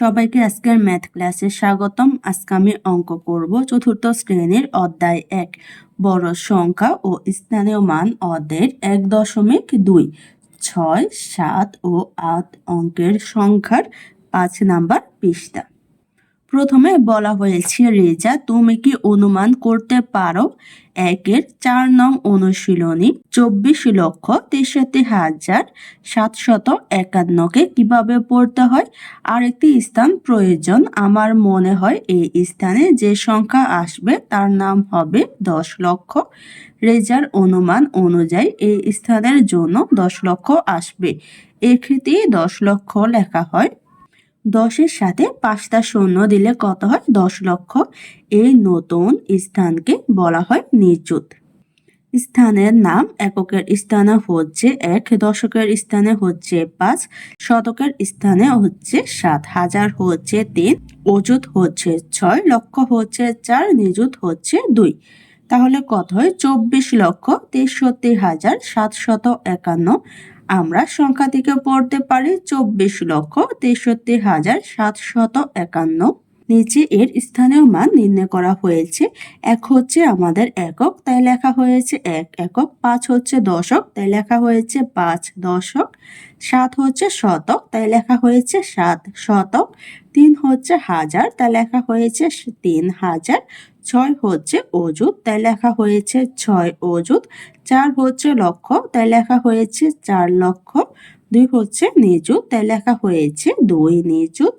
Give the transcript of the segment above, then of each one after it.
সবাইকে আজকের ম্যাথ ক্লাসে স্বাগতম। আজকে আমি অঙ্ক করব চতুর্থ শ্রেণির অধ্যায় এক। বড় সংখ্যা ও স্থানীয় মান অদের এক দশমিক দুই, ছয়, সাত ও আট অঙ্কের সংখ্যার পাঁচ নাম্বার পৃষ্ঠা। প্রথমে বলা হয়েছে, রেজা, তুমি কি অনুমান করতে পারো? একের চার নং অনুশীলনী, চব্বিশ লক্ষ তেষট্টি হাজার সাতশত একান্নকে কীভাবে পড়তে হয়? আরেকটি স্থান প্রয়োজন, আমার মনে হয় এই স্থানে যে সংখ্যা আসবে তার নাম হবে দশ লক্ষ। রেজার অনুমান অনুযায়ী এই স্থানের জন্য দশ লক্ষ আসবে। এক্ষেত্রে দশ লক্ষ লেখা হয়। দশের সাথে পাঁচটা শূন্য দিলে কত হয়? দশ লক্ষ। এই নতুন স্থানকে বলা হয় নিযুত স্থানের নাম এককের স্থানে হচ্ছে এক, দশকের স্থানে হচ্ছে পাঁচ, শতকের স্থানে হচ্ছে সাত। হাজার হচ্ছে তিন, অযুত হচ্ছে ছয়, লক্ষ হচ্ছে চার, নিযুত হচ্ছে দুই। তাহলে কত হয়? চব্বিশ লক্ষ তেষট্টি হাজার সাতশত একান্ন। আমরা সংখ্যা থেকে পড়তে পারি চব্বিশ লক্ষ তেষট্টি হাজার সাতশত একান্ন। নিচে এর স্থানীয় মান নির্ণয় করা হয়েছে। এক হচ্ছে আমাদের একক, তাই লেখা হয়েছে এক একক, পাঁচ হচ্ছে দশক, তাই লেখা হয়েছে পাঁচ দশক। সাত হচ্ছে শতক, তাই লেখা হয়েছে সাত শতক। তিন হচ্ছে হাজার, তাই লেখা হয়েছে তিন হাজার। ছয় হচ্ছে অজুত তাই লেখা হয়েছে ছয় অজুত চার হচ্ছে লক্ষ, তাই লেখা হয়েছে চার লক্ষ। দুই হচ্ছে নিযুত, তাই লেখা হয়েছে দুই নিযুত।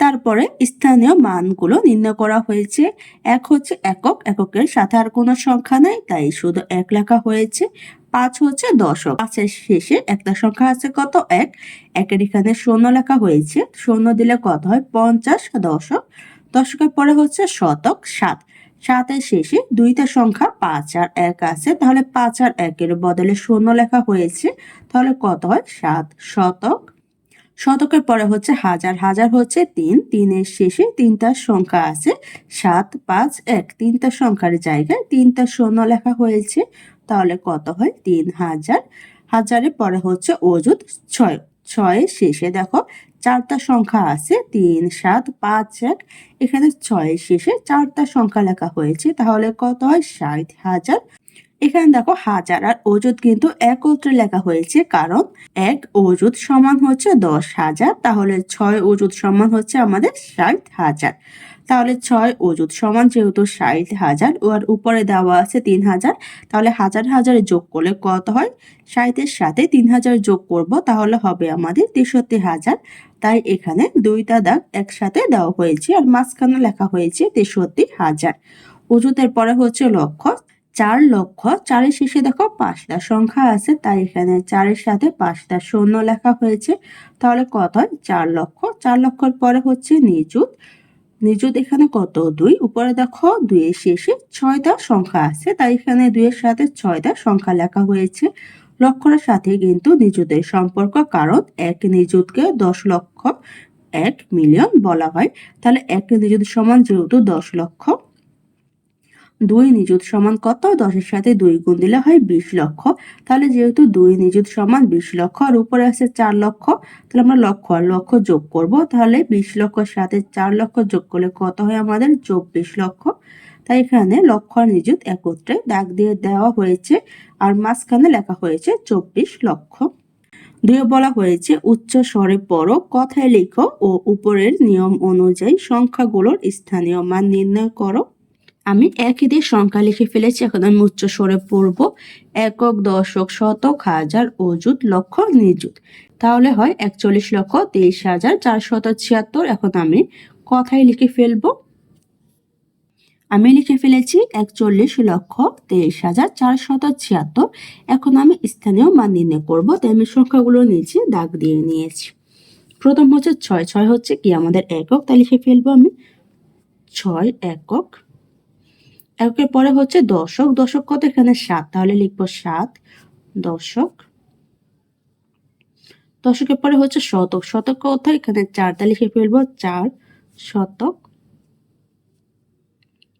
তারপরে স্থানীয় মানগুলো নির্ণয় করা হয়েছে। এক হচ্ছে একক, এককের সাথে আর কোনো সংখ্যা নাই, তাই শুধু এক লেখা হয়েছে। পাঁচ হচ্ছে দশক। পাঁচের শেষে একটা সংখ্যা আছে কত? এক। একের এখানে শূন্য লেখা হয়েছে। শূন্য দিলে কত হয়? পঞ্চাশ দশক। দশকের পরে হচ্ছে শতক, সাত। সাতের শেষে দুইটা সংখ্যা পাঁচ আর এক আছে, তাহলে পাঁচ আর একের বদলে শূন্য লেখা হয়েছে, তাহলে কত হয়? সাত। শতক। শতকের পরে হচ্ছে হাজার হাজার হচ্ছে তিন, তিনের শেষে তিনটা সংখ্যা আছে, সাত, পাঁচ, এক, তিনটা সংখ্যার জায়গায় তিনটা শূন্য লেখা হয়েছে, তাহলে কত হয়? তিন হাজার। হাজারের পরে হচ্ছে অজুত ছয়, ছয়ের শেষে দেখো চারটা সংখ্যা আছে, তিন, সাত, পাঁচ, এক, এখানে ছয়ের শেষে চারটা সংখ্যা লেখা হয়েছে, তাহলে কত হয়? ষাট হাজার। এখানে দেখো হাজার আর অজুত কিন্তু একত্রে লেখা হয়েছে, কারণ এক অজুত সমান হচ্ছে দশ হাজার, তাহলে ছয় অজুত সমান হচ্ছে আমাদের ষাট হাজার। তাহলে ছয় অজুত সমান যেহেতু ষাট হাজার ওর উপরে দেওয়া আছে তিন হাজার, তাহলে হাজার হাজারে যোগ করলে কত হয়? ষাটের সাথে তিন হাজার যোগ করব, তাহলে হবে আমাদের তেষট্টি হাজার। তাই এখানে দুইটা দাগ একসাথে দেওয়া হয়েছে, আর মাঝখানে লেখা হয়েছে তেষট্টি হাজার। অজুতের পরে হচ্ছে লক্ষ চার লক্ষ, চারের শেষে দেখো পাঁচটা সংখ্যা আছে, তাই এখানে চারের সাথে পাঁচটা শূন্য লেখা হয়েছে। তাহলে কত হয়? চার লক্ষ। চার লক্ষর পরে হচ্ছে নিযুত। নিযুত এখানে কত? দুই। উপরে দেখো দুইয়ের শেষে ছয়টা সংখ্যা আছে, তাই এখানে দুইয়ের সাথে ছয়টা সংখ্যা লেখা হয়েছে। লক্ষরের সাথে কিন্তু নিযুতের সম্পর্ক, কারণ এক নিযুতকে দশ লক্ষ এক মিলিয়ন বলা হয়। তাহলে এক নিযুত সমান যেহেতু দশ লক্ষ দুই নিযুত সমান কত? দশের সাথে দুই গুণ দিলে হয় বিশ লক্ষ। তাহলে যেহেতু দুই নিযুত সমান বিশ লক্ষ আর উপরে আছে চার লক্ষ, তাহলে আমরা লক্ষ আর লক্ষ যোগ করব। তাহলে বিশ লক্ষর সাথে চার লক্ষ যোগ করলে কত হয় আমাদের? চব্বিশ লক্ষ। তাই এখানে লক্ষ আর নিযুত একত্রে দাগ দিয়ে দেওয়া হয়েছে আর মাঝখানে লেখা হয়েছে চব্বিশ লক্ষ। দুই বলা হয়েছে, উচ্চ স্বরে পড়ো, কথায় লেখো ও উপরের নিয়ম অনুযায়ী সংখ্যাগুলোর স্থানীয় মান নির্ণয় করো। আমি একই দিয়ে সংখ্যা লিখে ফেলেছি, এখন আমি উচ্চ স্বরে পড়ব। একক, দশক, শতক, হাজার, অযুত, লক্ষ, নিযুত। তাহলে হয় একচল্লিশ লক্ষ, তেইশ হাজার, চারশত ছিয়াত্তর। এখন আমি কথায় লিখে ফেলব। আমি লিখে ফেলেছি একচল্লিশ লক্ষ, তেইশ হাজার, চারশত ছিয়াত্তর। এখন আমি স্থানীয় মান নির্ণয় করব, তাই আমি সংখ্যাগুলো নিচে দাগ দিয়ে নিয়েছি। প্রথম হচ্ছে ছয় ছয় হচ্ছে কি? আমাদের একক, তাই লিখে ফেলব আমি। ছয় একক একের পরে হচ্ছে দশক দশক কত? এখানে সাত। তাহলে লিখব সাত, দশক। দশকের পরে হচ্ছে শতক। শতক কত? এখানে চারটা লিখে ফেলব চার শতক।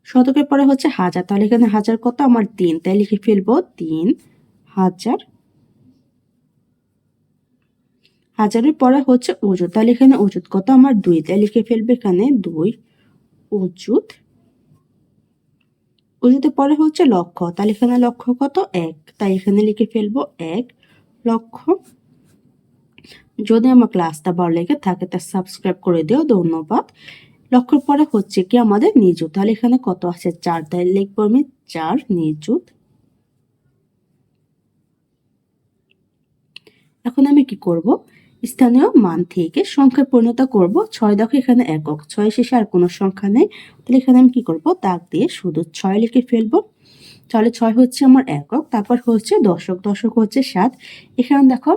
শতকের পরে হচ্ছে হাজার। তাহলে এখানে হাজার কত? আমার তিন। তাই লিখে ফেলব তিন হাজার। হাজারের পরে হচ্ছে অজুত তাহলে এখানে অজুত কত? আমার দুই। তাই লিখে ফেলবে এখানে দুই। অজুত অজুতের পরে হচ্ছে লক্ষ তাহলে এখানে লক্ষ কত? এক। তাই এখানে লিখে ফেলব এক। লক্ষ যদি আমার ক্লাসটা ভালো লেগে থাকে তা সাবস্ক্রাইব করে দিও, ধন্যবাদ। লক্ষর পরে হচ্ছে কি আমাদের নিযুত। তাহলে এখানে কত আছে? চার। তাই লিখব আমি চার, নিযুত। এখন আমি কি করব? স্থানীয় মান থেকে সংখ্যায় পরিণত করব। ছয় দেখো, এখানে একক। ছয় শেষে আর কোনো সংখ্যা নেই। তাহলে এখানে আমি কি করব? দাগ দিয়ে শুধু ছয় লিখে ফেলব। তাহলে ছয় হচ্ছে আমার একক, তারপর হচ্ছে দশক। দশক হচ্ছে সাত। এখানে দেখো,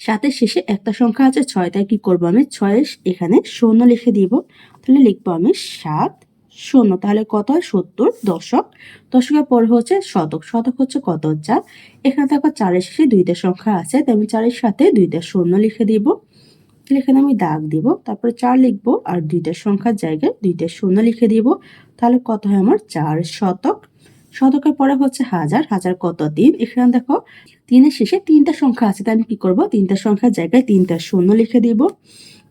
সাতের শেষে একটা সংখ্যা আছে ছয় তাই কি করব আমি? ছয় এখানে শূন্য লিখে দিব। তাহলে লিখব আমি সাত শূন্য, তাহলে কত হয়? সত্তর দশক। দশকের পরে হচ্ছে শতক। শতক হচ্ছে কত? চার। এখানে দেখো চারের শেষে দুইটা সংখ্যা আছে, তাই আমি চারের সাথে দুইটা শূন্য লিখে দিব। এখানে আমি দাগ দিব। তারপরে চার লিখব আর দুইটা সংখ্যার জায়গায় দুইটা শূন্য লিখে দিব। তাহলে কত হয় আমার? চার শতক। শতকের পরে হচ্ছে হাজার। হাজার কত? দিন এখানে দেখো তিনের শেষে তিনটা সংখ্যা আছে, তাই আমি কি করব? তিনটা সংখ্যার জায়গায় তিনটা শূন্য লিখে দিব।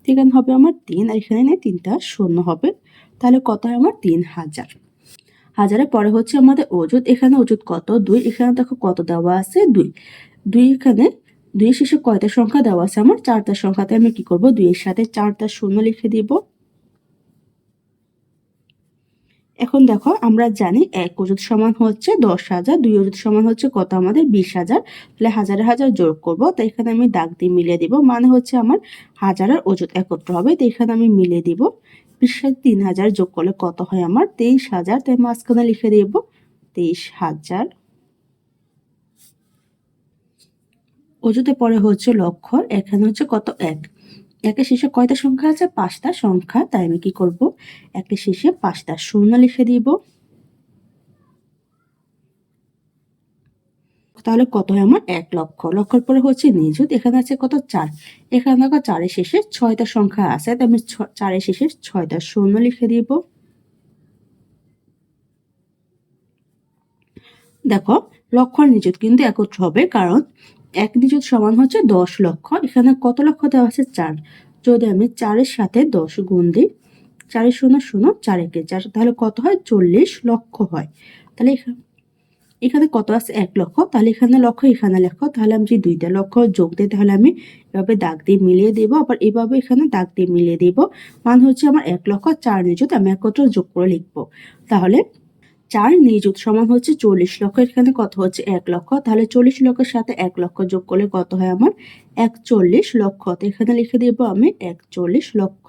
এখানে হবে আমার তিন, আর এখানে নেই তিনটা শূন্য হবে। তাহলে কত হয় আমার? তিন হাজার। হাজারের পরে হচ্ছে আমাদের ওজুদ এখানে ওজুদ কত? দুই, এখানে দেখো কত দেওয়া আছে? দুই। দুই এখানে দুই শেষে কয়টা সংখ্যা দেওয়া আছে আমার? চারটা সংখ্যাতে আমি কি করব? দুইয়ের সাথে চারটা শূন্য লিখে দিব। এখন দেখো, আমরা জানি এক ওজুদ সমান হচ্ছে দশ হাজার, দুই ওজুদ সমান হচ্ছে কত? আমাদের বিশ হাজার। তাহলে হাজারে হাজার যোগ করব, তাই এখানে আমি দাগ দিয়ে মিলিয়ে দিব। মানে হচ্ছে আমার হাজারের ওজুদ একত্র হবে তো এখানে আমি মিলিয়ে দিব। বিশ তিন হাজার যোগ করলে কত হয় আমার? তেইশ হাজার। তাই মাঝখানে লিখে দিব। তেইশ হাজার। অজুতে পরে হচ্ছে লক্ষ এখানে হচ্ছে কত? এক। একের শেষে কয়টা সংখ্যা আছে? পাঁচটা সংখ্যা। তাই আমি কি করব? একের শেষে পাঁচটা। শূন্য লিখে দিব। তাহলে কত হয় আমার এক লক্ষ? লক্ষর পরে হচ্ছে নিযুত, এখানে আছে কত? চার। এখানে দেখো চারের শেষে ছয়টা সংখ্যা আছে, তাই আমি চারের শেষে ছয়টা শূন্য লিখে দিব। দেখো, লক্ষ নিযুত কিন্তু একত্র হবে, কারণ এক নিযুত সমান হচ্ছে দশ লক্ষ। এখানে কত লক্ষ দেওয়া আছে? চার। যদি আমি চারের সাথে দশ গুণ দিই, চারের শূন্য শূন্য চার একে চার, তাহলে কত হয়? চল্লিশ লক্ষ হয়। তাহলে এখানে কত আছে? এক লক্ষ। তাহলে এখানে লক্ষ, এখানে লেখো তাহলে আমি যদি দুইটা লক্ষ যোগ দিই, তাহলে আমি এভাবে দাগ দিয়ে মিলিয়ে দেবো। আবার এভাবে এখানে দাগ দিয়ে মিলিয়ে দেব। মান হচ্ছে আমার এক লক্ষ চার নিযুত, আমি একত্র যোগ করে লিখব। তাহলে চার নিযুত সমান হচ্ছে চল্লিশ লক্ষ। এখানে কত হচ্ছে? এক লক্ষ। তাহলে চল্লিশ লক্ষের সাথে এক লক্ষ যোগ করলে কত হয় আমার? একচল্লিশ লক্ষ। তো এখানে লিখে দেব আমি একচল্লিশ লক্ষ।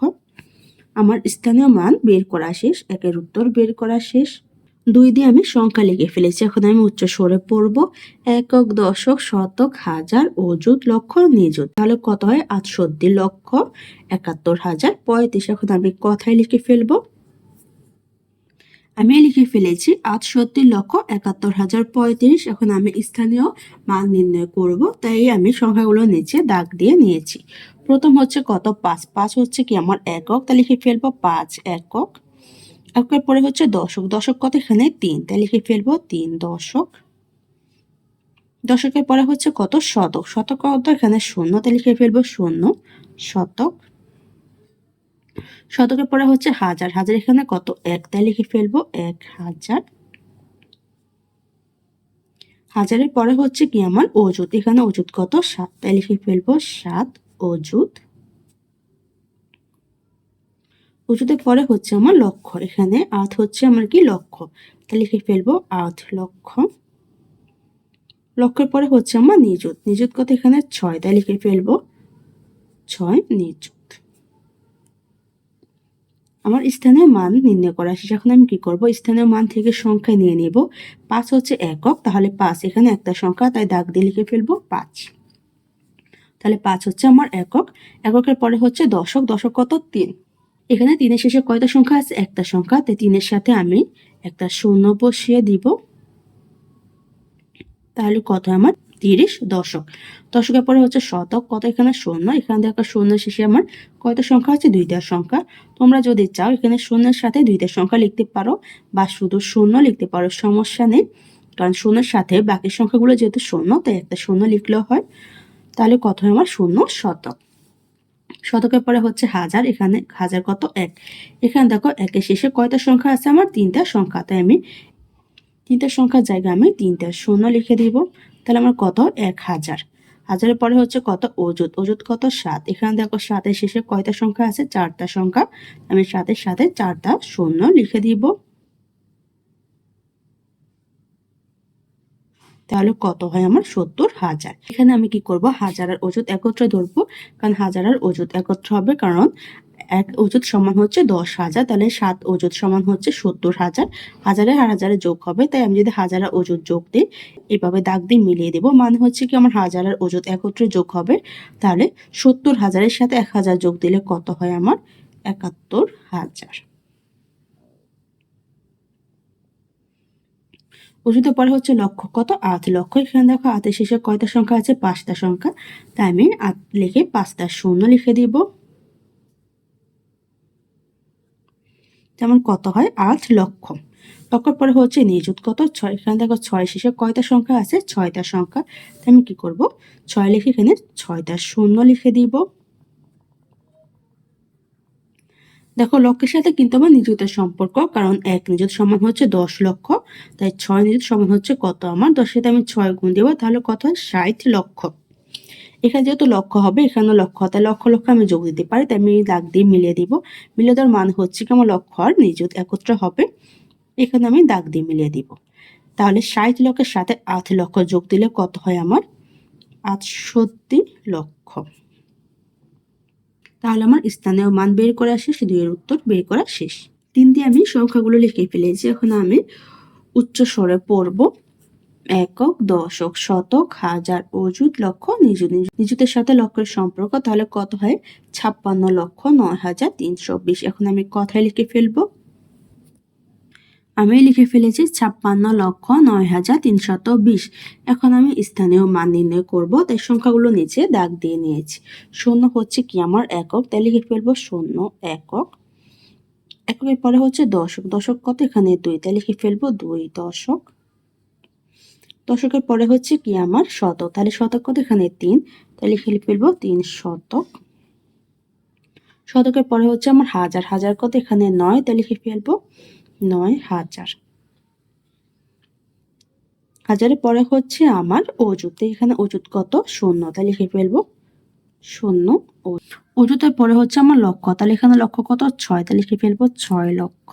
আমার স্থানীয় মান বের করা শেষ, একের উত্তর বের করা শেষ। দুই দিয়ে আমি সংখ্যা লিখে ফেলেছি। এখন আমি উচ্চ স্বরে পড়ব। একক, দশক, শতক, হাজার, অযুত লক্ষ নিযুত। তাহলে কত হয়? আটষট্টি লক্ষ, একাত্তর হাজার, পঁয়ত্রিশ। এখন আমি কথায় লিখে ফেলব। আমি লিখে ফেলেছি আটষট্টি লক্ষ, একাত্তর হাজার, পঁয়ত্রিশ। এখন আমি স্থানীয় মান নির্ণয় করব। তাই আমি সংখ্যাগুলো নিচে দাগ দিয়ে নিয়েছি। প্রথম হচ্ছে কত? পাঁচ। পাঁচ হচ্ছে কি? আমার একক। তা লিখে ফেলব পাঁচ একক। পরে হচ্ছে দশক। দশক কত এখানে তিন। তাই লিখে ফেলব, তিন দশক। দশকের পরে হচ্ছে কত? শতক। শতক কত? এখানে শূন্য। তাই লিখে ফেলব, শূন্য। শতক। শতকের পরে হচ্ছে হাজার। হাজার এখানে কত? এক। তাই লিখে ফেলব, এক হাজার। হাজারের পরে হচ্ছে কি আমার? অজুত এখানে অজুত কত? সাত। তাই লিখে ফেলব, সাত অজুত অজুতের পরে হচ্ছে আমার লক্ষ্য এখানে। আট হচ্ছে আমার কি লক্ষ্য? তাই লিখে ফেলব আট লক্ষ্য। লক্ষের পরে হচ্ছে আমার নিযুত। নিযুত কত এখানে? ছয়। তাই লিখে ফেলব, ছয় নিযুত। আমার স্থানীয় মান নির্ণয় করা শেষ এখন আমি কি করব? স্থানীয় মান থেকে সংখ্যা নিয়ে নেব। পাঁচ হচ্ছে একক, তাহলে পাঁচ। এখানে একটা সংখ্যা, তাই দাগ দিয়ে লিখে ফেলব, পাঁচ। তাহলে পাঁচ হচ্ছে আমার একক। এককের পরে হচ্ছে দশক। দশক কত? তিন। এখানে তিনের শেষে কয়টা সংখ্যা আছে? একটা সংখ্যা তাই তিনের সাথে আমি একটা শূন্য বসিয়ে দিব। তাহলে কত আমার? তিরিশ দশক। দশকের পরে হচ্ছে শতক, কত এখানে? শূন্য। এখানে দেখো শূন্য শেষে আমার কয়টা সংখ্যা আছে? দুইটা সংখ্যা। তোমরা যদি চাও এখানে শূন্যের সাথে দুইটা সংখ্যা লিখতে পারো বা শুধু শূন্য লিখতে পারো, সমস্যা নেই। কারণ শূন্যের সাথে বাকি সংখ্যাগুলো যেহেতু শূন্য, তাই একটা শূন্য লিখলেও হয়। তাহলে কত আমার? শূন্য শতক। শতকের পরে হচ্ছে হাজার, এখানে হাজার কত? এক। এখানে দেখো একের শেষে কয়টা সংখ্যা আছে আমার? তিনটা সংখ্যা। তাই আমি তিনটা সংখ্যার জায়গায় আমি তিনটা শূন্য লিখে দিব। তাহলে আমার কত? এক হাজার। হাজারের পরে হচ্ছে কত? অজুত অজুত কত? সাত। এখানে দেখো সাতের শেষে কয়টা সংখ্যা আছে? চারটা সংখ্যা। আমি সাতের সাথে চারটা শূন্য লিখে দিব। তাহলে কত হয় আমার সত্তর হাজার। এখানে আমি কি করব? হাজার আর অজুত একত্রে ধরবো, কারণ হাজার আর অজুত একত্র হবে, কারণ এক অজুত সমান হচ্ছে দশ হাজার, তাহলে সাত অজুত সমান হচ্ছে সত্তর হাজার। হাজারে আর হাজারে যোগ হবে, তাই আমি যদি হাজার আর অজুত যোগ দিই, এভাবে দাগ দিয়ে মিলিয়ে দেবো মানে হচ্ছে কি আমার হাজার আর অজুত একত্রে যোগ হবে, তাহলে সত্তর হাজারের সাথে এক হাজার যোগ দিলে কত হয় আমার একাত্তর হাজার। অজুতে পরে হচ্ছে লক্ষ কত? আট লক্ষ এখানে দেখো আটের শেষে কয়টা সংখ্যা আছে? পাঁচটা সংখ্যা। তাই আমি আট লিখে পাঁচটা শূন্য লিখে দিব। যেমন কত হয়? আট লক্ষ লক্ষর পরে হচ্ছে নিযুত কত? ছয়। এখানে দেখো ছয় শেষে কয়টা সংখ্যা আছে? ছয়টা সংখ্যা। তাই আমি কি করব? ছয় লিখে এখানে ছয়টা শূন্য লিখে দিব। দেখো লক্ষের সাথে কিন্তু আমার নিযুক্তের সম্পর্ক, কারণ এক নিযুত সমান হচ্ছে দশ লক্ষ, তাই ছয় নিযুত সমান হচ্ছে কত আমার? দশের সাথে আমি ছয় গুণ দেবো, তাহলে কত হয়? ষাট লক্ষ। এখানে যেহেতু লক্ষ হবে, এখানেও লক্ষ তাই লক্ষ লক্ষ আমি যোগ দিতে পারি, তাই আমি দাগ দিয়ে মিলিয়ে দিব। মিলিয়ে দেওয়ার মান হচ্ছে কি আমার লক্ষ আর নিযুত একত্র হবে, এখানে আমি দাগ দিয়ে মিলিয়ে দিব। তাহলে ষাট লক্ষের সাথে আট লক্ষ যোগ দিলে কত হয় আমার? আটষট্টি লক্ষ। তাহলে আমার স্থানীয় মান বের করা শেষ দুইয়ের উত্তর বের করা শেষ। তিন দিয়ে আমি সংখ্যাগুলো লিখে ফেলেছি। এখন আমি উচ্চ স্বরে পড়ব। একক, দশক, শতক, হাজার, অযুত, লক্ষ, নিযুত নিযুতের সাথে লক্ষের সম্পর্ক তাহলে কত হয়? ছাপ্পান্ন লক্ষ, নয় হাজার, তিনশো বিশ। এখন আমি কথায় লিখে ফেলব। আমি লিখে ফেলেছি ছাপ্পান্ন লক্ষ নয় হাজার তিনশত বিশ। এখন আমি স্থানীয় মান নির্ণয় করব, তাই সংখ্যাগুলো নিচে দাগ দিয়ে নিয়েছি। শূন্য হচ্ছে কি আমার একক? তাই লিখে ফেলব শূন্য একক। এককের পরে হচ্ছে দশক। দশক কত? এখানে দুই। তাই লিখে ফেলব দুই দশক। দশকের পরে হচ্ছে কি আমার শতক? তাহলে শতক কত? এখানে তিন। তাই লিখে ফেলব তিন শতক। শতকের পরে হচ্ছে আমার হাজার। হাজার কত? এখানে নয়। তাই লিখে ফেলব নয় হাজার। হাজারের পরে হচ্ছে আমার অজুত এখানে অজুত কত? শূন্য। তাহলে লিখে ফেলব। শূন্য অজুতের পরে হচ্ছে আমার লক্ষ। তাহলে এখানে লক্ষ কত? ছয়। তাহলে লিখে ফেলব ছয় লক্ষ।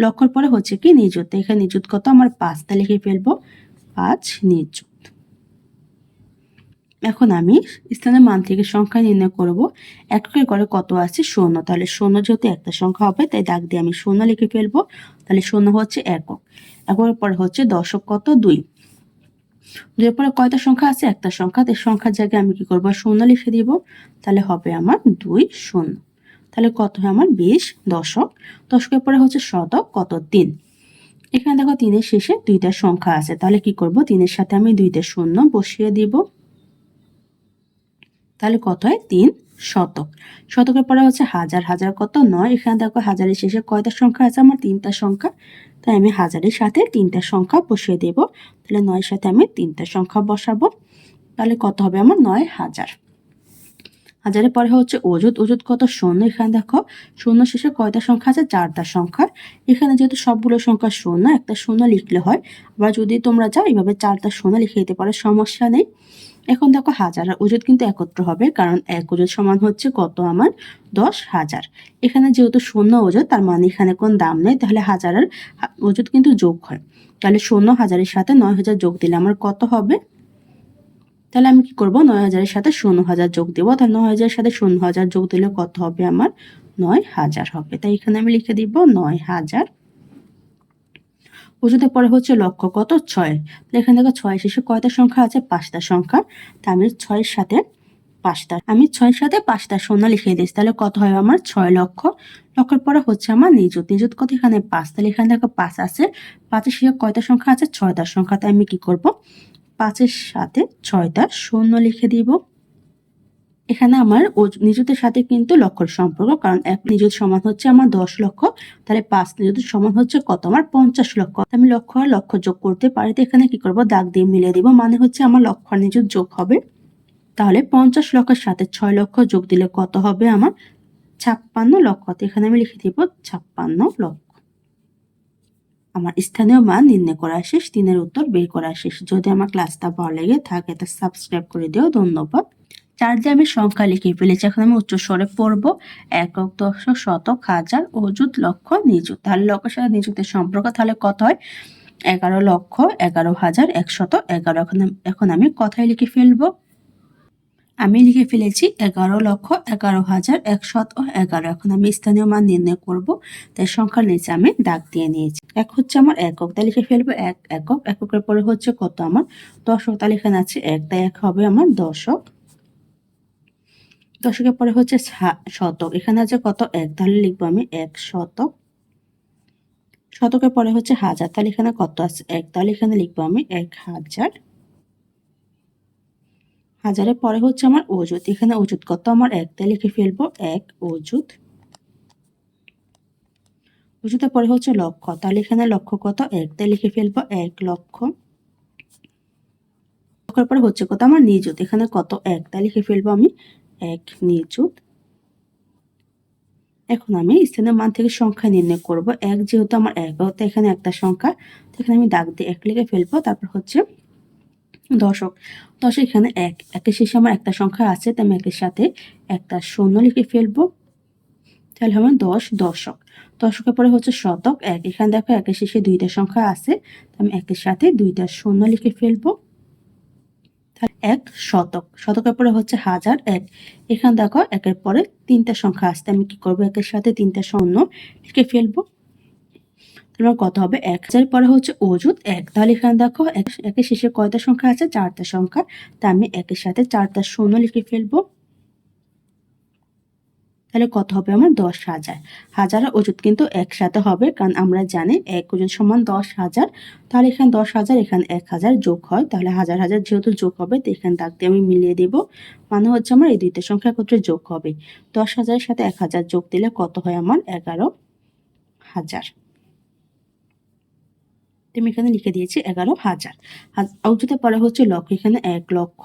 লক্ষর পরে হচ্ছে কি? নিযুত। এখানে নিযুত কত? আমার পাঁচ। তাহলে লিখে ফেলব পাঁচ নিযুত। এখন আমি স্থানের মান থেকে সংখ্যা নির্ণয় করব। এককের ঘরে কত আছে? শূন্য। তাহলে শূন্য যেহেতু একটা সংখ্যা হবে, তাই দাগ দিয়ে আমি শূন্য লিখে ফেলব। তাহলে শূন্য হচ্ছে একক। এককের পরে হচ্ছে দশক কত? দুই। দুইয়ের পরে কয়টা সংখ্যা আছে? একটা সংখ্যা। তাই সংখ্যার জায়গায় আমি কি করব? শূন্য লিখে দিব। তাহলে হবে আমার দুই শূন্য। তাহলে কত হয়? আমার বিশ দশক। দশকের পরে হচ্ছে শতক, কত? তিন। এখানে দেখো তিনের শেষে দুইটা সংখ্যা আছে। তাহলে কি করব? তিনের সাথে আমি দুইটা শূন্য বসিয়ে দিব। তাহলে কত হয়? তিন শতক। শতকের পরে হচ্ছে হাজার হাজার কত? নয়। এখানে দেখো হাজারের শেষে কয়টা সংখ্যা আছে? আমার তিনটা সংখ্যা। তাই আমি হাজারের সাথে তিনটা সংখ্যা বসিয়ে দেব। তাহলে নয়ের সাথে আমি তিনটা সংখ্যা বসাবো। তাহলে কত হবে আমার? নয় হাজার। হাজারের পরে হচ্ছে অজুত অজুত কত? শূন্য। এখানে দেখো শূন্য শেষে কয়টা সংখ্যা আছে? চারটা সংখ্যা। এখানে যেহেতু সবগুলো সংখ্যা শূন্য, একটা শূন্য লিখলে হয়। আবার যদি তোমরা যাও এইভাবে চারটা শূন্য লিখে দিতে পারো, সমস্যা নেই। এখন দেখো হাজার, আর ওজুদ কিন্তু একত্র হবে, কারণ এক ওজুদ সমান হচ্ছে কত আমার? দশ হাজার। এখানে যেহেতু শূন্য ওজুদ, তার মানে এখানে কোন দাম নেই, তাহলে হাজারের ওজুদ কিন্তু যোগ হয়। তাহলে শূন্য হাজারের সাথে নয় হাজার যোগ দিলে আমার কত হবে? তাহলে আমি কি করব? নয় হাজারের সাথে শূন্য হাজার যোগ দেবো, তাহলে নয় হাজারের সাথে শূন্য হাজার যোগ দিলে কত হবে আমার? নয় হাজার হবে। তাই এখানে আমি লিখে দিব নয় হাজার। ওষুধের পরে হচ্ছে লক্ষ্য কত? ছয়। এখানে দেখো ছয় শেষে কয়টা সংখ্যা আছে? পাঁচটা সংখ্যা। তা আমি ছয়ের সাথে পাঁচটা, আমি ছয়ের সাথে পাঁচটা শূন্য লিখে দিয়েছি। তাহলে কত হয় আমার? ছয় লক্ষ। লক্ষের পরে হচ্ছে আমার নিযুত। নিযুত কত এখানে? পাঁচ। তাহলে এখানে দেখো পাঁচ আছে। পাঁচের শেষে কয়টা সংখ্যা আছে? ছয়টা সংখ্যা। তাই আমি কি করব? পাঁচের সাথে ছয়টা শূন্য লিখে দিব। এখানে আমার নিযুতের সাথে কিন্তু লক্ষর সম্পর্ক, কারণ এক নিযুত সমান হচ্ছে আমার দশ লক্ষ, তাহলে পাঁচ নিযুত সমান হচ্ছে কত? আমার পঞ্চাশ লক্ষ। আমি লক্ষ আর লক্ষ যোগ করতে পারি তো এখানে কি করব? দাগ দিয়ে মিলে দিব মানে হচ্ছে আমার লক্ষ আর নিযুত যোগ হবে। তাহলে পঞ্চাশ লক্ষের সাথে ছয় লক্ষ যোগ দিলে কত হবে আমার? ছাপ্পান্ন লক্ষ। তো এখানে আমি লিখে দিব ছাপ্পান্ন লক্ষ। আমার স্থানীয় মান নির্ণয় করা শেষ, তিনের উত্তর বের করা শেষ। যদি আমার ক্লাসটা ভালো লেগে থাকে, তা সাবস্ক্রাইব করে দিও। ধন্যবাদ। চার দিয়ে আমি সংখ্যা লিখে ফেলেছি। এখন আমি উচ্চ স্বরে পড়ব। একক, দশক, শতক, হাজার, অযুত, লক্ষ, নিযুত। তাহলে লক্ষ সাথে নিযুতের সম্পর্ক তাহলে কত হয়? এগারো লক্ষ, এগারো হাজার, একশত এগারো। এখন এখন আমি কথায় লিখে ফেলব। আমি লিখে ফেলেছি এগারো লক্ষ, এগারো হাজার, একশত এগারো। এখন আমি স্থানীয় মান নির্ণয় করব। তাই সংখ্যার নিচে আমি দাগ দিয়ে নিয়েছি। এক হচ্ছে আমার একক তাই লিখে ফেলব এক, একক। এককের পরে হচ্ছে কত আমার? দশক, তাহলে এখানে আছে এক। তাই এক হবে আমার দশক। দশকের পরে হচ্ছে শতক। এখানে আছে কত? এক। তাহলে লিখব আমি এক শতক। শতকের পরে হচ্ছে হাজার। তাহলে এখানে কত আছে? এক। তাহলে এখানে লিখব আমি এক হাজার। হাজারের পরে হচ্ছে আমার অজুত এখানে অজুত কত? আমার এক। তাই লিখে ফেলব এক অজুত অজুতের পরে হচ্ছে লক্ষ। তাহলে এখানে লক্ষ কত? এক। তাই লিখে ফেলব এক লক্ষ। লক্ষের পরে হচ্ছে কত? আমার নিযুত। এখানে কত? এক। তাই লিখে ফেলব আমি এক নিযুত। এখন আমি স্থানীয় মান থেকে সংখ্যা নির্ণয় করব। এক যেহেতু আমার এক হতে এখানে একটা সংখ্যা। তো এখানে আমি দাগ দিয়ে এক লিখে ফেলব, তারপর হচ্ছে দশক। দশ এখানে এক, একের শেষে আমার একটা সংখ্যা আছে, তাই আমি একের সাথে একটা শূন্য লিখে ফেলব। তাহলে হবে দশ দশক। দশকের পরে হচ্ছে শতক, এক। এখানে দেখো একের শেষে দুইটা সংখ্যা আছে আমি একের সাথে দুইটা শূন্য লিখে ফেলব। এক শতক। শতকের পরে হচ্ছে হাজার এক। এখানে দেখো একের পরে তিনটা সংখ্যা আসতে আমি কি করব? একের সাথে তিনটা শূন্য লিখে ফেলব। তোমার কত হবে? এক। হাজার পরে হচ্ছে অজুত এক। তাহলে এখানে দেখো এক- একের শেষে কয়টা সংখ্যা আছে? চারটা সংখ্যা। তা আমি একের সাথে চারটা শূন্য লিখে ফেলব। তাহলে কত হবে আমার? দশ হাজার। হাজার অজুত কিন্তু একসাথে হবে, কারণ আমরা জানি এক ওজন সমান দশ হাজার। তাহলে এখানে দশ হাজার, এখানে এক হাজার যোগ হয়। তাহলে হাজার হাজার যেহেতু যোগ হবে, তো এখানে দাগ দিয়ে আমি মিলিয়ে দেব। মানে হচ্ছে আমার এই দুইটা সংখ্যা একত্রে যোগ হবে। দশ হাজারের সাথে এক হাজার যোগ দিলে কত হয় আমার? এগারো হাজার। আমি এখানে লিখে দিয়েছি এগারো হাজার। অজুতে পরে হচ্ছে লক্ষ, এখানে এক লক্ষ,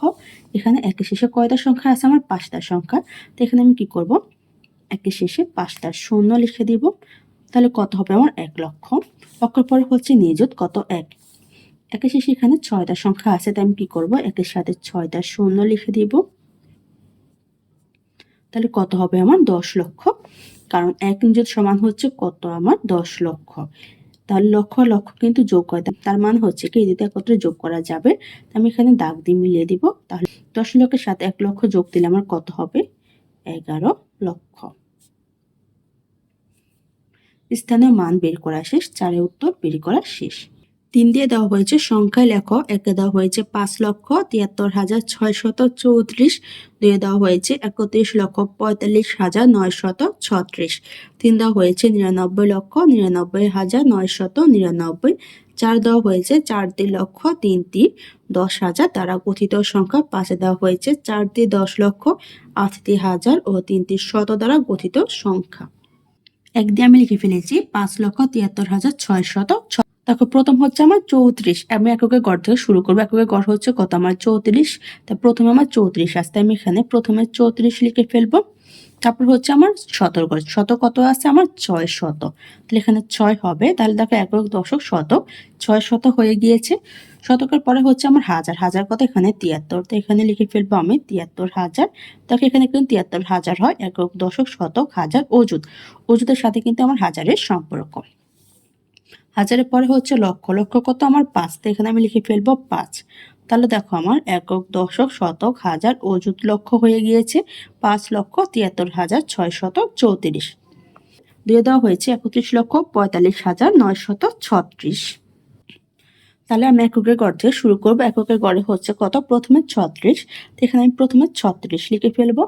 এখানে একের শেষে কয়টা সংখ্যা আছে? আমার পাঁচটা সংখ্যা। তো এখানে আমি কি করব? একের শেষে পাঁচটা শূন্য লিখে দিব। তাহলে কত হবে আমার এক লক্ষ? অক্ষর পরে হচ্ছে নিযুত কত? এক। একের শেষে এখানে ছয়টা সংখ্যা আছে, তাই আমি কি করব? একের সাথে ছয়টা শূন্য লিখে দিব। তাহলে কত হবে আমার? দশ লক্ষ। কারণ এক নিযুত সমান হচ্ছে কত আমার? দশ লক্ষ। তাহলে লক্ষ লক্ষ কিন্তু যোগ করে তার মানে হচ্ছে কি এই দুটো একত্রে যোগ করা যাবে। আমি এখানে দাগ দিয়ে মিলিয়ে দিব। তাহলে দশ লক্ষের সাথে এক লক্ষ যোগ দিলে আমার কত হবে? এগারো লক্ষ। স্থানীয় মান বের করা শেষ, চারের উত্তর বের করা শেষ। তিন দিয়ে দেওয়া হয়েছে সংখ্যায় লেখ, একে দেওয়া হয়েছে পাঁচ লক্ষ, তিয়াত্তর হাজার ছয়শত চৌত্রিশ। দুয়ে দেওয়া হয়েছে একত্রিশ লক্ষ পঁয়তাল্লিশ হাজার নয়শত ছত্রিশ। তিন দেওয়া হয়েছে নিরানব্বই লক্ষ, নিরানব্বই হাজার নয়শত নিরানব্বই। চার দেওয়া হয়েছে চারটি লক্ষ তিন তিনটি দশ হাজার দ্বারা গঠিত সংখ্যা। পাঁচে দেওয়া হয়েছে চারটি দশ লক্ষ আটটি হাজার ও তিনটি শত দ্বারা গঠিত সংখ্যা। এক দিয়ে আমি লিখে ফেলেছি পাঁচ লক্ষ তিয়াত্তর হাজার ছয় শত দেখো, প্রথম হচ্ছে আমার চৌত্রিশ। আমি এককের গড় থেকে শুরু করব। এককের গড় হচ্ছে কত? আমার চৌত্রিশ। তা প্রথমে আমার চৌত্রিশ আসতে আমি এখানে প্রথমে চৌত্রিশ লিখে ফেলব। তারপর হচ্ছে আমার গড় শত কত আছে? আমার ছয় শত তাহলে এখানে ছয় হবে। তাহলে দেখো একক দশক শতক। ছয় শত হয়ে গিয়েছে। শতকের পরে হচ্ছে আমার হাজার। হাজার কত? এখানে তিয়াত্তর। তো এখানে লিখে ফেলব আমি তিয়াত্তর হাজার। দেখো এখানে কিন্তু তিয়াত্তর হাজার হয়। একক দশক শতক হাজার অজুত অজুতের সাথে কিন্তু আমার হাজারের সম্পর্ক। হাজারের পরে হচ্ছে লক্ষ। লক্ষ কত? আমার পাঁচ। তো এখানে আমি লিখে ফেলব পাঁচ। তাহলে দেখো আমার একক দশক শতক হাজার অযুত লক্ষ হয়ে গিয়েছে, পাঁচ লক্ষ তিয়াত্তর হাজার ছয় শত চৌত্রিশ। দিয়ে দেওয়া হয়েছে একত্রিশ লক্ষ পঁয়তাল্লিশ হাজার নয় শত ছত্রিশ। তাহলে আমি এককের গড় থেকে শুরু করব। এককের গড়ে হচ্ছে কত? প্রথমে ছত্রিশ, তো এখানে আমি প্রথমে ছত্রিশ লিখে ফেলব।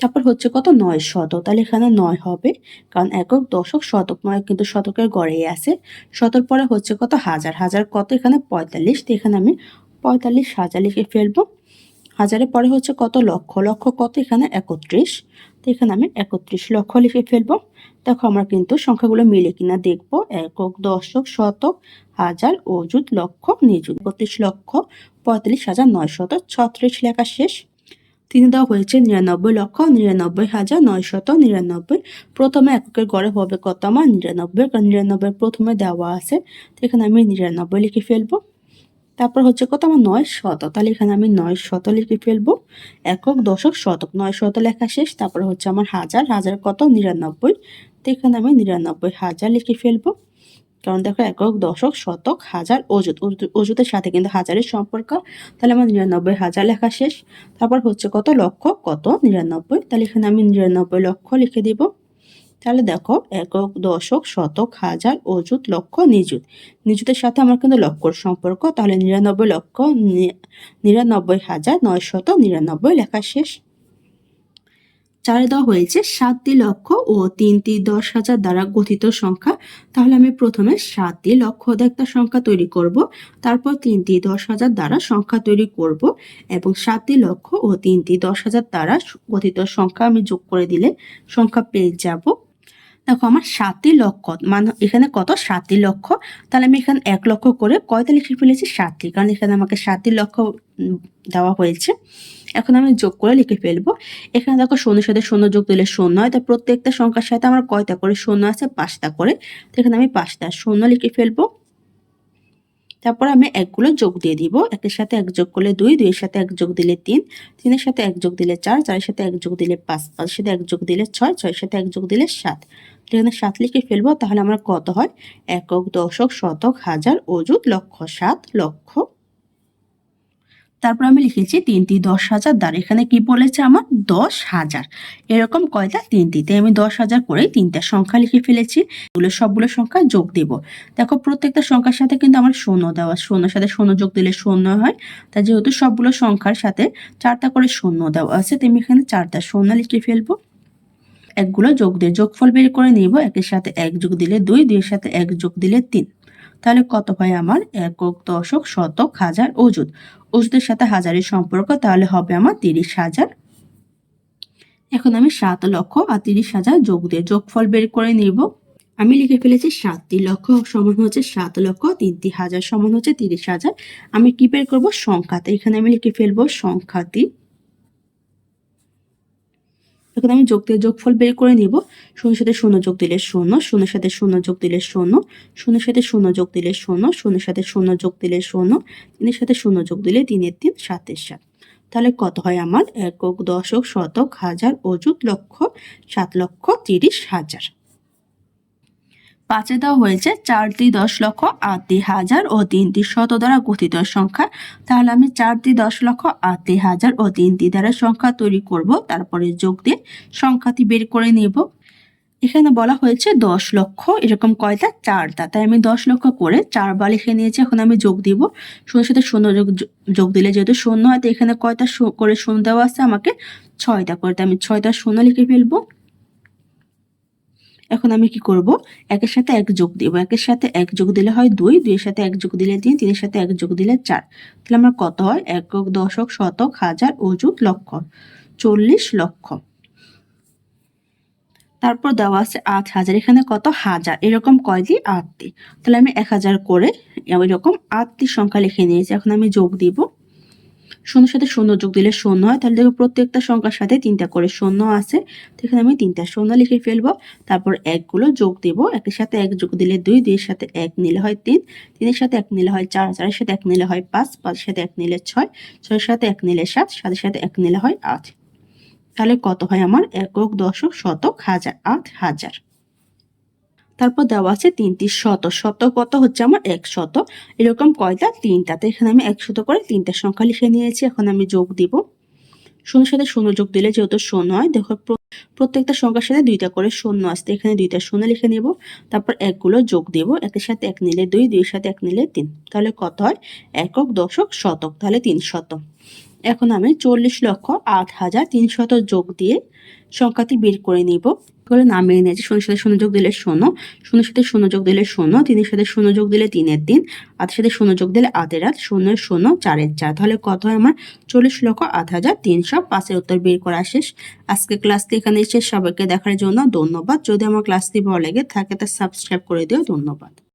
তারপর হচ্ছে কত? নয় শত তাহলে এখানে নয় হবে, কারণ একক দশক শতক নয়, কিন্তু শতকের গড়েই আছে। শতর পরে হচ্ছে কত? হাজার। হাজার কত? এখানে পঁয়তাল্লিশ, তো এখানে আমি পঁয়তাল্লিশ হাজার লিখে ফেলব। হাজারের পরে হচ্ছে কত লক্ষ? লক্ষ কত? এখানে একত্রিশ। তো এখানে আমি একত্রিশ লক্ষ লিখে ফেলব। দেখো আমরা কিন্তু সংখ্যাগুলো মিলে কিনা দেখব। একক, দশক, শতক, হাজার, অযুত, লক্ষ, নিযুত। একত্রিশ লক্ষ, পঁয়তাল্লিশ হাজার নয়শত ছত্রিশ লেখা শেষ। তিনি দেওয়া হয়েছে নিরানব্বই লক্ষ, নিরানব্বই হাজার নয়শত নিরানব্বই। প্রথমে এককের গড়ে হবে কত আমার? নিরানব্বই। কারণ নিরানব্বই প্রথমে দেওয়া আছে। তো এখানে আমি নিরানব্বই লিখে ফেলব। তারপর হচ্ছে কত? আমার নয় শত। তাহলে এখানে আমি নয় শত লিখে ফেলব। একক দশক শতক। নয় শত লেখা শেষ। তারপর হচ্ছে আমার হাজার। হাজার কত? নিরানব্বই। তো এখানে আমি নিরানব্বই হাজার লিখে ফেলব। কারণ দেখো, একক দশক শতক হাজার অজুত অজুতের সাথে কিন্তু হাজারের সম্পর্ক। তাহলে আমার নিরানব্বই হাজার লেখা শেষ। তারপর হচ্ছে কত লক্ষ? কত? নিরানব্বই। তাহলে এখানে আমি নিরানব্বই লক্ষ লিখে দিব। তাহলে দেখো একক, দশক, শতক, হাজার, অযুত, লক্ষ, নিযুত। নিযুতের সাথে আমার কিন্তু লক্ষর সম্পর্ক। তাহলে নিরানব্বই লক্ষ নিরানব্বই হাজার, নয় শত, নিরানব্বই লেখা শেষ। চারে দেওয়া হয়েছে সাতটি লক্ষ ও তিনটি দশ হাজার দ্বারা গঠিত সংখ্যা। তাহলে আমি প্রথমে সাতটি লক্ষ একটা সংখ্যা তৈরি করব, তারপর তিনটি দশ হাজার দ্বারা সংখ্যা তৈরি করব এবং সাতটি লক্ষ ও তিনটি দশ হাজার দ্বারা গঠিত সংখ্যা আমি যোগ করে দিলে সংখ্যা পেয়ে যাব। দেখো আমার সাতটি লক্ষ মানে এখানে কত? সাতটি লক্ষ। তাহলে আমি এখানে এক লক্ষ করে কয়টা লিখে ফেলেছি? সাতটি কারণ এখানে আমাকে সাতটি লক্ষ দেওয়া হয়েছে। এখন আমি যোগ করে লিখে ফেলব। এখানে দেখো শূন্যের সাথে শূন্য যোগ দিলে শূন্য হয়। তো প্রত্যেকটা সংখ্যার সাথে আমার কয়টা করে? শূন্য আছে, পাঁচটা করে। তো এখানে আমি পাঁচটা শূন্য লিখে ফেলব। তারপর আমি একগুলো যোগ দিয়ে দিব। একের সাথে এক যোগ করলে দুই, দুইয়ের সাথে এক যোগ দিলে তিন, তিনের সাথে এক যোগ দিলে চার, চারের সাথে এক যোগ দিলে পাঁচ, পাঁচের সাথে এক যোগ দিলে ছয়, ছয়ের সাথে এক যোগ দিলে সাত। এখানে সাত লিখে ফেলব, তাহলে আমার কত হয়? একক, দশক, শতক, হাজার, অযুত, লক্ষ, সাত, লক্ষ তারপর আমি লিখেছি তিনটি দশ হাজার দ্বারা। এখানে কি বলেছে আমার? দশ হাজার। এরকম কয়টা? তিনটিতে আমি দশ হাজার করে তিনটা সংখ্যা লিখে ফেলেছি। এগুলো সবগুলো সংখ্যা যোগ দেব। দেখো, প্রত্যেকটা সংখ্যার সাথে কিন্তু আমার শূন্য দেওয়া, শূন্যর সাথে শূন্য যোগ দিলে শূন্য হয়। তা যেহেতু সবগুলো সংখ্যার সাথে চারটা করে শূন্য দেওয়া আছে তেমনি এখানে চারটা শূন্য লিখে ফেলব। একগুলো যোগ দিয়ে যোগফল বের করে নিব। একের সাথে এক যোগ দিলে দুই, দুইয়ের সাথে এক যোগ দিলে তিন। তাহলে কত হয় আমার? একক দশক শতক হাজার অজুত অজুতের সাথে হাজারের সম্পর্ক, তাহলে হবে আমার তিরিশ হাজার। এখন আমি সাত লক্ষ আর তিরিশ হাজার যোগ দিয়ে যোগফল বের করে নিব। আমি লিখে ফেলেছি সাতটি লক্ষ সমান হচ্ছে সাত লক্ষ তিনটি হাজার সমান হচ্ছে তিরিশ হাজার। আমি কি বের করব? সংখ্যাতে। এখানে আমি লিখে ফেলব সংখ্যাটি এখন আমি যোগ দিয়ে যোগফল বের করে নিব। শূন্যের সাথে শূন্য যোগ দিলে শূন্য শূন্যের সাথে শূন্য যোগ দিলে শূন্য শূন্যের সাথে শূন্য যোগ দিলে শূন্য শূন্যের সাথে শূন্য যোগ দিলে শূন্য, তিনের সাথে শূন্য যোগ দিলে তিনের তিন, সাতের সাত। তাহলে কত হয় আমার? একক, দশক, শতক, হাজার, অযুত লক্ষ, সাত লক্ষ, তিরিশ হাজার। পাঁচে দেওয়া হয়েছে চারটি দশ লক্ষ আটটি হাজার ও তিনটি শত দ্বারা গঠিত সংখ্যা। তাহলে আমি চারটি দশ লক্ষ আটটি হাজার ও তিনটি দ্বারা সংখ্যা তৈরি করব, তারপরে যোগ দিয়ে সংখ্যাটি বের করে নেব। এখানে বলা হয়েছে দশ লক্ষ, এরকম কয়টা? চারটা। তাই আমি দশ লক্ষ করে চারবার লিখে নিয়েছি, এখন আমি যোগ দিব। শূন্যের সাথে শূন্য যোগ যোগ দিলে যেহেতু শূন্য হয় তো এখানে কয়টা করে শূন্য দেওয়া আছে, আমাকে ছয়টা করে। আমি ছয়টা শূন্য লিখে ফেলব। এখন আমি কি করব? একের সাথে এক যোগ দিব। একের সাথে এক যোগ দিলে হয় দুই, দুইয়ের সাথে এক যোগ দিলে তিন, তিনের সাথে এক যোগ দিলে চার। তাহলে আমার কত হয়? একক, দশক, শতক, হাজার, অযুত, লক্ষ। চল্লিশ লক্ষ। তারপর দেওয়া আছে আট হাজার। এখানে কত? হাজার। এরকম কয়টি? আটটি। তাহলে আমি এক হাজার করে এরকম আটটি সংখ্যা লিখে নিয়েছি। এখন আমি যোগ দিব। শূন্যের সাথে শূন্য যোগ দিলে শূন্য হয়, তাহলে দেখো প্রত্যেকটা সংখ্যার সাথে তিনটা করে শূন্য আছে। এখানে আমি তিনটা শূন্য লিখে ফেলব, তারপর একগুলো যোগ দেব। একের সাথে এক যোগ দিলে দুই, দুইয়ের সাথে এক নিলে হয় তিন, তিনের সাথে এক নিলে হয় চার, চারের সাথে এক নিলে হয় পাঁচ, পাঁচের সাথে এক নিলে ছয়, ছয়ের সাথে এক নিলে সাত, সাতের সাথে এক নিলে হয় আট। তাহলে কত হয় আমার? একক, দশক, শতক, হাজার, আট হাজার। তারপর দেওয়া আছে তিনটি শত। শত কত হচ্ছে আমার এক শত এরকম কয়টা? তিনটাতে এখানে আমি একশত করে তিনটা সংখ্যা লিখে নিয়েছি। এখন আমি যোগ দিব। শূন্যের সাথে শূন্য যোগ দিলে যেহেতু শূন্য হয়, দেখো প্রত্যেকটা সংখ্যার সাথে দুইটা করে শূন্য আসতে এখানে দুইটা শূন্য লিখে নিব। তারপর একগুলো যোগ দেব। একের সাথে এক নিলে দুই, দুইয়ের সাথে এক নিলে তিন। তাহলে কত হয়? একক, দশক, শতক। তাহলে তিন শত। এখন আমি চল্লিশ লক্ষ আট হাজার তিনশত যোগ দিয়ে সংখ্যাটি বের করে নিব। করে নামিয়ে নিয়েছি। শূন্যের সাথে শূন্য যোগ দিলে শূন্য, শূন্যের সাথে শূন্য যোগ দিলে শূন্য, তিনের সাথে শূন্য যোগ দিলে তিনের তিন, আটের সাথে শূন্য যোগ দিলে আটের আট শূন্য শূন্য চারের চার। তাহলে কত হয় আমার? চল্লিশ লক্ষ আট হাজার তিনশো পাঁচের উত্তর বের করা শেষ। আজকে ক্লাসটি এখানে এসে সবাইকে দেখার জন্য ধন্যবাদ। যদি আমার ক্লাসটি ভালো লাগে থাকে তা সাবস্ক্রাইব করে দিও। ধন্যবাদ।